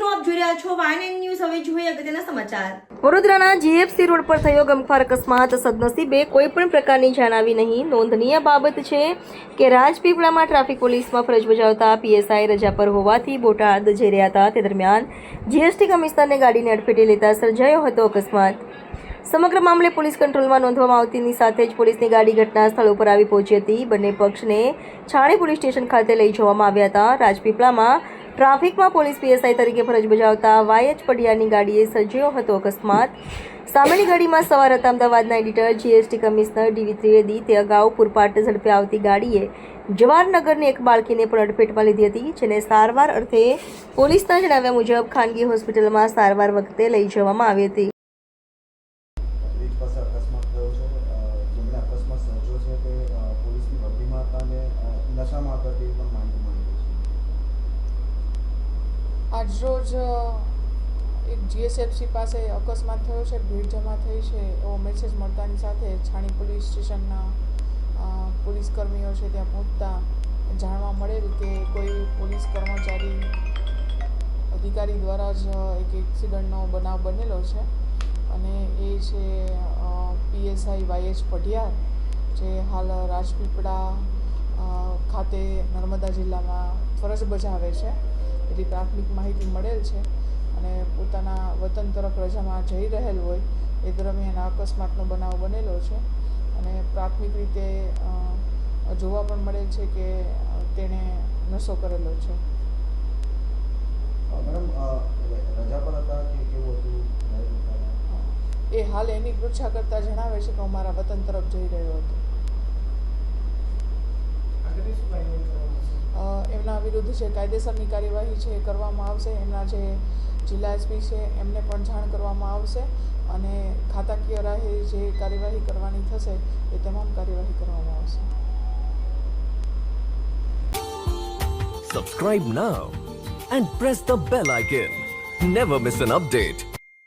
રહ્યા છો વાયન ન્યૂઝ હવે જોઈએ અગત્યના સમાચાર. વડોદરાના જીએફસી રોડ પર થયો ગમખ્વાર અકસ્માત. સદનસીબે કોઈ પણ પ્રકારની જાણાવી નહીં. નોંધનીય બાબત છે કે રાજપીપળામાં ટ્રાફિક પોલીસમાં ફરજ બજાવતા પીએસઆઈ રજા પર હોવાથી બોટાદ જઈ રહ્યા હતા. તે દરમિયાન જીએસટી કમિશનરને ગાડીને અડફેટે લેતા સર્જાયો હતો અકસ્માત. સમગ્ર મામલે પોલીસ કંટ્રોલમાં નોંધવામાં આવતીની સાથે જ પોલીસની ગાડી ઘટના સ્થળ ઉપર આવી પહોંચી હતી. બંને પક્ષને છાણી પોલીસ સ્ટેશન ખાતે લઈ જવામાં આવ્યા હતા. રાજપીપળામાં ટ્રાફિકમાં પોલીસ પીએસઆઈ તરીકે ફરજ બજાવતા વાયચ પડિયાની ગાડીએ સર્જ્યો હતો અકસ્માત. સામેની ગાડીમાં સવાર હતા અમદાવાદના editor, GST commissioner DV Trivedi. તે અગાઉ પૂરપાટ ઝડપે આવતી ગાડીએ જવાહરનગરની એક બાળકીને પણ અડફેટમાં લીધી હતી, જેને સારવાર અર્થે પોલીસના જણાવ્યા મુજબ ખાનગી હોસ્પિટલમાં સારવાર વખતે લઈ જવામાં આવી હતી. નશામાં હતા તે પણ માહિતી મળી. આજરોજ એક જીએસએફસી પાસે અકસ્માત થયો છે, ભીડ જમા થઈ છે, એવો મેસેજ મળતાની સાથે છાણી પોલીસ સ્ટેશનના પોલીસ કર્મીઓ છે ત્યાં પહોંચતા જાણવા મળેલ કે કોઈ પોલીસ કર્મચારી અધિકારી દ્વારા જ એક એક્સિડન્ટનો બનાવ બનેલો છે. અને એ છે પીએસઆઈ વાય એસ પઢિયાર જે હાલ રાજપીપળા ખાતે નર્મદા જિલ્લામાં ફરજ બજાવે છે. એટલી પ્રાથમિક માહિતી મળેલ છે અને પોતાના વતન તરફ રજામાં જઈ રહેલ હોય એ દરમિયાન આ અકસ્માતનો બનાવ બનેલો છે. અને પ્રાથમિક રીતે જોવા પણ મળેલ છે કે તેણે નશો કરેલો છે? એ હાલ એની પૃચ્છા કરતાં જણાવે છે કે હું મારા વતન તરફ જઈ રહ્યો હતો અ, એમના વિરુદ્ધ જે કાયદેસરની કાર્યવાહી છે એ કરવામાં આવશે. એમના જે જિલ્લા એસપી છે એમને પણ જાણ કરવામાં આવશે અને ખાતાકીય રાહે જે કાર્યવાહી કરવાની થશે એ તમામ કાર્યવાહી કરવામાં આવશે. Subscribe now and press the bell icon never miss an update.